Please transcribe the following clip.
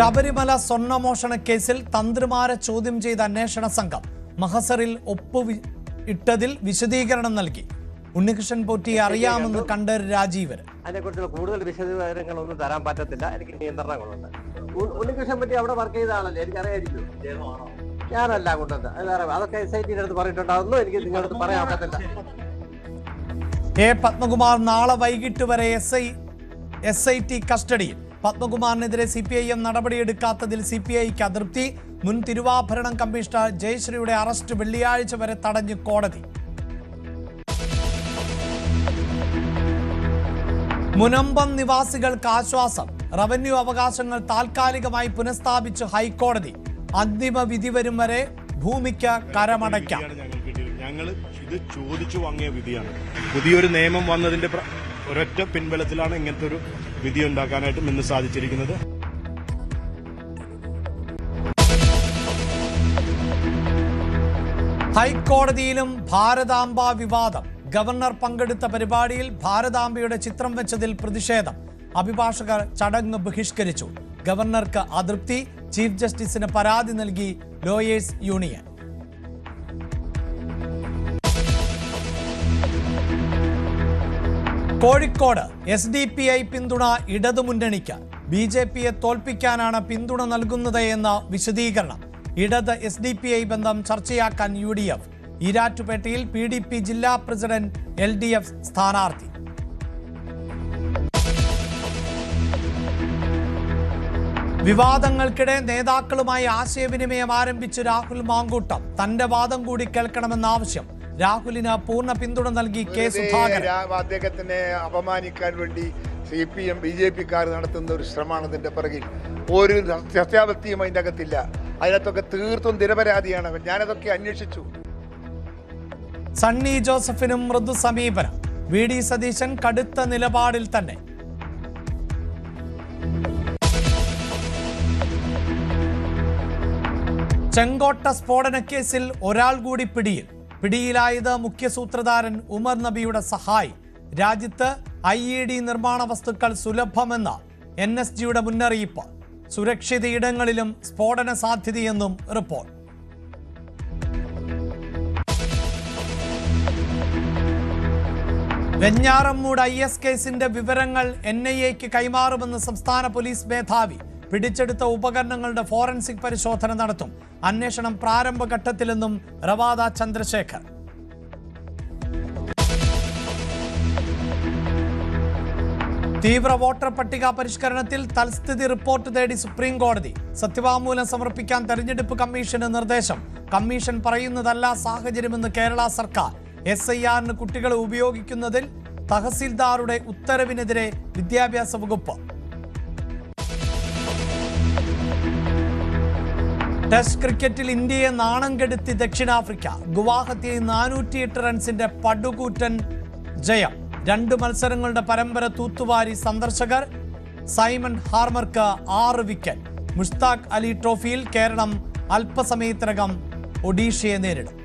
ശബരിമല സ്വർണമോഷണ കേസിൽ തന്ത്രിമാരെ ചോദ്യം ചെയ്ത അന്വേഷണ സംഘം മഹസറിൽ ഒപ്പ് ഇട്ടതിൽ വിശദീകരണം നൽകി. ഉണ്ണികൃഷ്ണൻ പോറ്റി അറിയാമെന്ന് കണ്ട രാജീവൻ. അതിനെക്കുറിച്ചുള്ള കൂടുതൽ വിശദവിവരങ്ങളൊന്നും തരാൻ പറ്റത്തില്ല. എനിക്ക് നിയന്ത്രണങ്ങളുണ്ട്. ഉണ്ണികൃഷ്ണൻ പറ്റി അവിടെ വർക്ക് ചെയ്ത ആളല്ലേ എനിക്കറിയായിരിക്കും ഞാനല്ല കൊണ്ടത് അതൊക്കെ എസ് ഐ ടിയുടെ അടുത്ത് പറഞ്ഞിട്ടുണ്ട് അതൊന്നും എനിക്ക് നിങ്ങളുടെ അടുത്ത് പറയാൻ പറ്റത്തില്ല. എ പത്മകുമാർ നാളെ വൈകിട്ട് വരെ S I S I T കസ്റ്റഡിയിൽ. പത്മകുമാറിനെതിരെ സി പി ഐ എം നടപടിയെടുക്കാത്തതിൽ സി പി ഐക്ക് അതൃപ്തി. മുൻ തിരുവാഭരണം കമ്മീഷണർ ജയശ്രീയുടെ അറസ്റ്റ് വെള്ളിയാഴ്ച വരെ തടഞ്ഞു കോടതി. മുനമ്പം നിവാസികൾക്ക് ആശ്വാസം. റവന്യൂ അവകാശങ്ങൾ താൽക്കാലികമായി പുനഃസ്ഥാപിച്ച് ഹൈക്കോടതി. അന്തിമ വിധി വരും വരെ ഭൂമിക്ക് കരമടയ്ക്കാം. ഞങ്ങൾ ഇത് ചോദിച്ചു വാങ്ങിയ വിധിയാണ്. പുതിയൊരു നിയമം വന്നതിന്റെ ഒരൊറ്റ പിൻബലത്തിലാണ് ഇങ്ങനത്തെ ഒരു വിധി ഉണ്ടാക്കാനായിട്ടും ഇന്ന് സാധിച്ചിരിക്കുന്നത്. ഹൈക്കോടതിയിലും ഭാരതാംബ വിവാദം. ഗവർണർ പങ്കെടുത്ത പരിപാടിയിൽ ഭാരതാംബയുടെ ചിത്രം വെച്ചതിൽ പ്രതിഷേധം. അഭിഭാഷകർ ചടങ്ങ് ബഹിഷ്കരിച്ചു. ഗവർണർക്ക് അതൃപ്തി ചീഫ് ജസ്റ്റിസിന് പരാതി നൽകി lawyers union. Kozhikode S D P I പിന്തുണ ഇടതുമുന്നണിക്ക് ബി ജെ പിയെ തോൽപ്പിക്കാനാണ് പിന്തുണ നൽകുന്നത് എന്ന വിശദീകരണം. ഇടത് എസ് ഡി പി ഐ ബന്ധം ചർച്ചയാക്കാൻ യു ഡി എഫ്. ഈരാറ്റുപേട്ടയിൽ പി ഡി പി ജില്ലാ പ്രസിഡന്റ് എൽ ഡി എഫ് സ്ഥാനാർത്ഥി. വിവാദങ്ങൾക്കിടെ നേതാക്കളുമായി ആശയവിനിമയം ആരംഭിച്ച് രാഹുൽ മാങ്കൂട്ടം. തന്റെ വാദം കൂടി കേൾക്കണമെന്ന ആവശ്യം രാഹുലിന് പൂർണ പിന്തുണ നൽകി കെ സുധാകരൻ. അദ്ദേഹത്തിനെ അപമാനിക്കാൻ വേണ്ടി C P M B J പിക്കാർ നടത്തുന്ന ഒരു ശ്രമമാണ് ഇതിന്റെ പിറകിൽ. ഒരു സത്യാവസ്ഥയും അതിന്റെ അകത്തില്ല. അതിനകത്തൊക്കെ തീർത്തും നിരപരാധിയാണ് അവൻ. ഞാനതൊക്കെ അന്വേഷിച്ചു. സണ്ണി ജോസഫിനും മൃദു സമീപനം. വി ഡി സതീശൻ കടുത്ത നിലപാടിൽ തന്നെ. ചെങ്കോട്ട സ്ഫോടന കേസിൽ ഒരാൾ കൂടി പിടിയിൽ. പിടിയിലായത് മുഖ്യസൂത്രധാരൻ ഉമർ നബിയുടെ സഹായി. രാജ്യത്ത് ഐ ഇ ഡി നിർമ്മാണ വസ്തുക്കൾ സുലഭമെന്ന എൻ എസ് ജിയുടെ മുന്നറിയിപ്പ്. സുരക്ഷിത ഇടങ്ങളിലും സ്ഫോടന സാധ്യതയെന്നും റിപ്പോർട്ട്. വെഞ്ഞാറമ്മൂട് ഐ എസ് കേസിന്റെ വിവരങ്ങൾ എൻ ഐ എക്ക് കൈമാറുമെന്ന് സംസ്ഥാന പോലീസ് മേധാവി പിടിച്ചെടുത്ത ഉപകരണങ്ങളുടെ ഫോറൻസിക് പരിശോധന നടത്തും. അന്വേഷണം പ്രാരംഭഘട്ടത്തിലെന്നും റവാദ ചന്ദ്രശേഖർ. തീവ്ര വോട്ടർ പട്ടിക പരിഷ്കരണത്തിൽ തൽസ്ഥിതി റിപ്പോർട്ട് തേടി സുപ്രീം കോടതി. സത്യവാങ്മൂലം സമർപ്പിക്കാൻ തെരഞ്ഞെടുപ്പ് കമ്മീഷന് നിർദ്ദേശം. കമ്മീഷൻ പറയുന്നതല്ല സാഹചര്യമെന്ന് കേരള സർക്കാർ. എസ് ഐ ആറിന് കുട്ടികളെ ഉപയോഗിക്കുന്നതിൽ തഹസീൽദാറുടെ ഉത്തരവിനെതിരെ വിദ്യാഭ്യാസ വകുപ്പ്. ടെസ്റ്റ് ക്രിക്കറ്റിൽ ഇന്ത്യയെ നാണം കെടുത്തി ദക്ഷിണാഫ്രിക്ക. ഗുവാഹത്തിയിൽ നാനൂറ്റിയെട്ട് റൺസിന്റെ പടുകൂറ്റൻ ജയം. രണ്ട് മത്സരങ്ങളുടെ പരമ്പര തൂത്തുവാരി സന്ദർശകർ സൈമൺ ഹാർമർക്ക് ആറ് വിക്കറ്റ്. മുഷ്താഖ് അലി ട്രോഫിയിൽ കേരളം അല്പസമയത്തിനകം ഒഡീഷയെ നേരിടും.